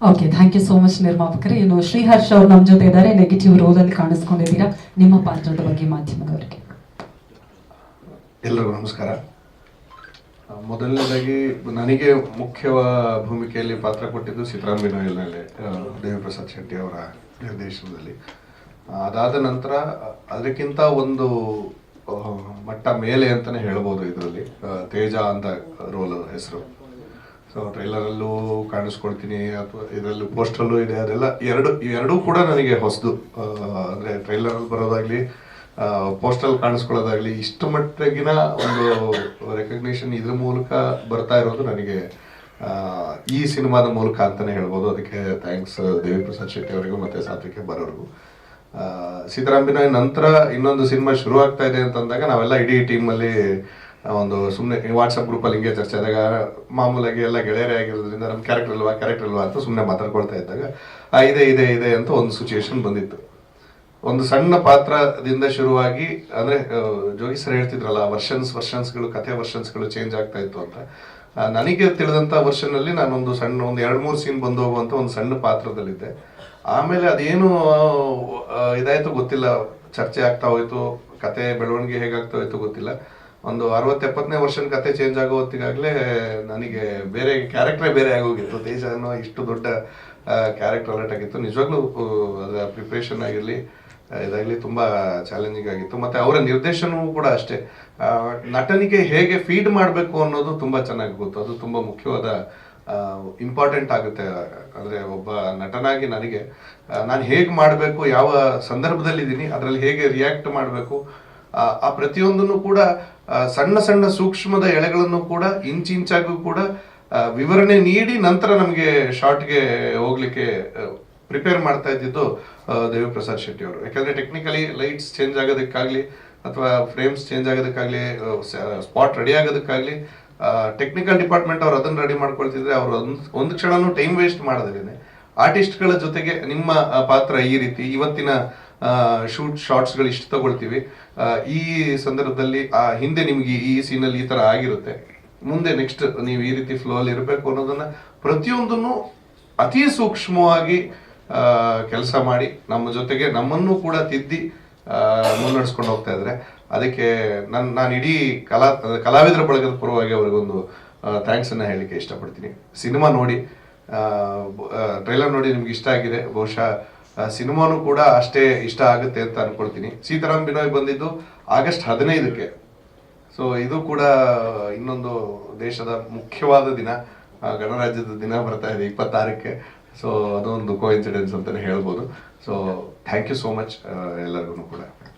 Okay thank you so much ನಿರ್ಮಾಪಕರೇ ಇನ್ನು ಶ್ರೀಹರ್ಷ್ ಅವರು ನಮ್ಮ ಜೊತೆ ಇದ್ದಾರೆ. ನೆಗೆಟಿವ್ ರೋಲ್ ಅಲ್ಲಿ ಕಾಣಿಸ್ಕೊಂಡಿದ್ದೀರಾ? ನಿಮ್ಮ ಪಾತ್ರದ ಬಗ್ಗೆ ಮಾಧ್ಯಮದವರಿಗೆ. ಎಲ್ಲರಿಗೂ ನಮಸ್ಕಾರ. ಮೊದಲನೇದಾಗಿ ನನಗೆ ಮುಖ್ಯ ಭೂಮಿಕೆಯಲ್ಲಿ ಪಾತ್ರ ಕೊಟ್ಟಿದ್ದು ಸಿದ್ದರಾಮ್ ದೇವಿ ದೇವಿಪ್ರಸಾದ್ ಶೆಟ್ಟಿ ಅವರ ನಿರ್ದೇಶನದಲ್ಲಿ. ಅದಾದ ನಂತರ, ಅದಕ್ಕಿಂತ ಒಂದು ಮಟ್ಟ ಮೇಲೆ ಅಂತಲೇ ಹೇಳ್ಬೋದು ಇದರಲ್ಲಿ. ತೇಜ ಅಂತ ರೋಲ್ ಹೆಸರು. ಸೊ ಟ್ರೈಲರಲ್ಲೂ ಕಾಣಿಸ್ಕೊಳ್ತೀನಿ, ಅಥವಾ ಇದರಲ್ಲೂ ಪೋಸ್ಟಲ್ಲೂ ಇದೆ, ಅದೆಲ್ಲ ಎರಡು ಎರಡೂ ಕೂಡ ನನಗೆ ಹೊಸದು. ಅಂದರೆ ಟ್ರೈಲರಲ್ಲಿ ಬರೋದಾಗಲಿ ಪೋಸ್ಟಲ್ ಕಾಣಿಸ್ಕೊಳ್ಳೋದಾಗಲಿ, ಇಷ್ಟು ಮಟ್ಟಿಗಿನ ಒಂದು ರೆಕಗ್ನಿಷನ್ ಇದ್ರ ಮೂಲಕ ಬರ್ತಾ ಇರೋದು ನನಗೆ ಈ ಸಿನಿಮಾದ ಮೂಲಕ ಅಂತಲೇ ಹೇಳ್ಬೋದು. ಅದಕ್ಕೆ ಥ್ಯಾಂಕ್ಸ್ ದೇವಿ ಪ್ರಸಾದ್ ಶೆಟ್ಟಿ ಅವರಿಗೂ ಮತ್ತೆ ಸಾತ್ವಿಕೆ ಬರೋರಿಗೂ ಸಿದ್ದರಾಮ್ ಬಿನಾಯ್ ನಂತರ ಇನ್ನೊಂದು ಸಿನಿಮಾ ಶುರು ಆಗ್ತಾ ಇದೆ ಅಂತಂದಾಗ ನಾವೆಲ್ಲ ಇಡೀ ಟೀಮಲ್ಲಿ ಒಂದು ಸುಮ್ಮನೆ ವಾಟ್ಸಪ್ ಗ್ರೂಪಲ್ಲಿ ಹಿಂಗೆ ಚರ್ಚೆ ಆದಾಗ ಮಾಮೂಲಾಗಿ ಎಲ್ಲ ಗೆಳೆಯರೇ ಆಗಿರೋದ್ರಿಂದ ನಮ್ಮ ಕ್ಯಾರೆಕ್ಟರ್ ಅಲ್ವಾ ಕ್ಯಾರೆಕ್ಟರ್ ಅಲ್ವಾ ಅಂತ ಸುಮ್ಮನೆ ಮಾತಾಡ್ಕೊಳ್ತಾ ಇದ್ದಾಗ ಇದೆ ಇದೆ ಇದೆ ಅಂತ ಒಂದು ಸಿಚುಯೇಷನ್ ಬಂದಿತ್ತು. ಒಂದು ಸಣ್ಣ ಪಾತ್ರದಿಂದ ಶುರುವಾಗಿ, ಅಂದ್ರೆ ಜೋಗಿ ಸರ್ ಹೇಳ್ತಿದ್ರಲ್ಲ, ವರ್ಷನ್ಸ್, ವರ್ಷನ್ಸ್ಗಳು, ಕಥೆ ವರ್ಷನ್ಸ್ಗಳು ಚೇಂಜ್ ಆಗ್ತಾ ಇತ್ತು ಅಂತ. ನನಗೆ ತಿಳಿದಂತ ವರ್ಷನ್ ಅಲ್ಲಿ ನಾನೊಂದು ಸಣ್ಣ, ಒಂದು ಎರಡು, ಮೂರು ಸೀನ್ ಬಂದು ಹೋಗುವಂಥ ಒಂದು ಸಣ್ಣ ಪಾತ್ರದಲ್ಲಿದ್ದೆ. ಆಮೇಲೆ ಅದೇನು ಇದಾಯ್ತು ಗೊತ್ತಿಲ್ಲ. ಚರ್ಚೆ ಆಗ್ತಾ ಹೋಯ್ತು ಕತೆ ಬೆಳವಣಿಗೆ ಹೇಗಾಗ್ತಾ ಹೋಯ್ತು ಗೊತ್ತಿಲ್ಲ. ಒಂದು ಅರವತ್ತು ಎಪ್ಪತ್ತನೇ ವರ್ಷನ್ ಕತೆ ಚೇಂಜ್ ಆಗೋ ಹೊತ್ತಿಗಾಗಲೇ ನನಗೆ ಬೇರೆ ಕ್ಯಾರೆಕ್ಟ್ರೇ ಬೇರೆ ಆಗೋಗಿತ್ತು ದೇಶ ಅನ್ನೋ ಇಷ್ಟು ದೊಡ್ಡ ಕ್ಯಾರೆಕ್ಟರ್ ಅಲರ್ಟ್ ಆಗಿತ್ತು. ನಿಜವಾಗ್ಲೂ ಅದರ ಪ್ರಿಪ್ರೇಷನ್ ಆಗಿರಲಿ ಇದಾಗಲಿ ತುಂಬ ಚಾಲೆಂಜಿಂಗ್ ಆಗಿತ್ತು. ಮತ್ತು ಅವರ ನಿರ್ದೇಶನವೂ ಕೂಡ ಅಷ್ಟೇ. ನಟನಿಗೆ ಹೇಗೆ ಫೀಡ್ ಮಾಡಬೇಕು ಅನ್ನೋದು ತುಂಬ ಚೆನ್ನಾಗಿ ಗೊತ್ತು. ಅದು ತುಂಬ ಮುಖ್ಯವಾದ ಇಂಪಾರ್ಟೆಂಟ್ ಆಗುತ್ತೆ. ಅಂದರೆ ಒಬ್ಬ ನಟನಾಗಿ ನನಗೆ ನಾನು ಹೇಗೆ ಮಾಡಬೇಕು, ಯಾವ ಸಂದರ್ಭದಲ್ಲಿದ್ದೀನಿ, ಅದರಲ್ಲಿ ಹೇಗೆ ರಿಯಾಕ್ಟ್ ಮಾಡಬೇಕು ಆ ಪ್ರತಿಯೊಂದನ್ನು ಕೂಡ ಸಣ್ಣ ಸಣ್ಣ ಸೂಕ್ಷ್ಮದ ಎಳೆಗಳನ್ನು ಕೂಡ ಇಂಚಿಂಚಾಗೂ ಕೂಡ ವಿವರಣೆ ನೀಡಿ ನಂತರ ನಮಗೆ ಶಾರ್ಟ್ಗೆ ಹೋಗ್ಲಿಕ್ಕೆ ಪ್ರಿಪೇರ್ ಮಾಡ್ತಾ ಇದ್ದಿದ್ದು ದೇವಿಪ್ರಸಾದ್ ಶೆಟ್ಟಿ ಅವರು. ಯಾಕಂದ್ರೆ ಟೆಕ್ನಿಕಲಿ ಲೈಟ್ಸ್ ಚೇಂಜ್ ಆಗೋದಕ್ಕಾಗ್ಲಿ ಅಥವಾ ಫ್ರೇಮ್ಸ್ ಚೇಂಜ್ ಆಗೋದಕ್ಕಾಗ್ಲಿ ಸ್ಪಾಟ್ ರೆಡಿ ಆಗೋದಕ್ಕಾಗ್ಲಿ ಟೆಕ್ನಿಕಲ್ ಡಿಪಾರ್ಟ್ಮೆಂಟ್ ಅವ್ರು ಅದನ್ನು ರೆಡಿ ಮಾಡ್ಕೊಳ್ತಿದ್ರೆ ಅವರು ಒಂದು ಕ್ಷಣನೂ ಟೈಮ್ ವೇಸ್ಟ್ ಮಾಡೋದೇನೆ ಆರ್ಟಿಸ್ಟ್ಗಳ ಜೊತೆಗೆ ನಿಮ್ಮ ಪಾತ್ರ ಈ ರೀತಿ, ಇವತ್ತಿನ ಶೂಟ್ ಶಾರ್ಟ್ಸ್ಗಳು ಇಷ್ಟು ತಗೊಳ್ತೀವಿ. ಈ ಸಂದರ್ಭದಲ್ಲಿ, ಆ, ಹಿಂದೆ ನಿಮಗೆ ಈ ಸೀನಲ್ಲಿ ಈ ತರ ಆಗಿರುತ್ತೆ. ಮುಂದೆ ನೆಕ್ಸ್ಟ್ ನೀವು ಈ ರೀತಿ ಫ್ಲೋ ಅಲ್ಲಿ ಇರಬೇಕು ಅನ್ನೋದನ್ನ ಪ್ರತಿಯೊಂದನ್ನು ಅತಿ ಸೂಕ್ಷ್ಮವಾಗಿ ಕೆಲಸ ಮಾಡಿ ನಮ್ಮ ಜೊತೆಗೆ ನಮ್ಮನ್ನು ಕೂಡ ತಿದ್ದಿ ಮುನ್ನಡೆಸ್ಕೊಂಡು ಹೋಗ್ತಾ ಇದ್ರೆ, ಅದಕ್ಕೆ ನನ್ನ ನಾನು ಇಡೀ ಕಲಾ, ಕಲಾವಿದರ ಬಳಗದ ಪರವಾಗಿ ಅವ್ರಿಗೊಂದು ಥ್ಯಾಂಕ್ಸ್ ಅನ್ನ ಹೇಳಲಿಕ್ಕೆ ಇಷ್ಟಪಡ್ತೀನಿ. ಸಿನಿಮಾ ನೋಡಿ ಟ್ರೈಲರ್ ನೋಡಿ ನಿಮ್ಗೆ ಇಷ್ಟ ಆಗಿದೆ, ಬಹುಶಃ ಸಿನಿಮಾನು ಕೂಡ ಅಷ್ಟೇ ಇಷ್ಟ ಆಗುತ್ತೆ ಅಂತ ಅನ್ಕೊಳ್ತೀನಿ. ಸೀತಾರಾಮ್ ಬಿನೋಯ್ ಬಂದಿದ್ದು ಆಗಸ್ಟ್ ಹದಿನೈದಕ್ಕೆ. ಸೊ ಇದು ಕೂಡ ಇನ್ನೊಂದು ದೇಶದ ಮುಖ್ಯವಾದ ದಿನ. ಗಣರಾಜ್ಯದ ದಿನ ಬರ್ತಾ ಇದೆ ಇಪ್ಪತ್ತಾರಕ್ಕೆ. ಸೊ ಅದೊಂದು ಕೋ ಇನ್ಸಿಡೆನ್ಸ್ ಅಂತಲೇ ಹೇಳ್ಬೋದು. So thank you so much ಎಲ್ಲರಿಗೂ ಕೂಡ.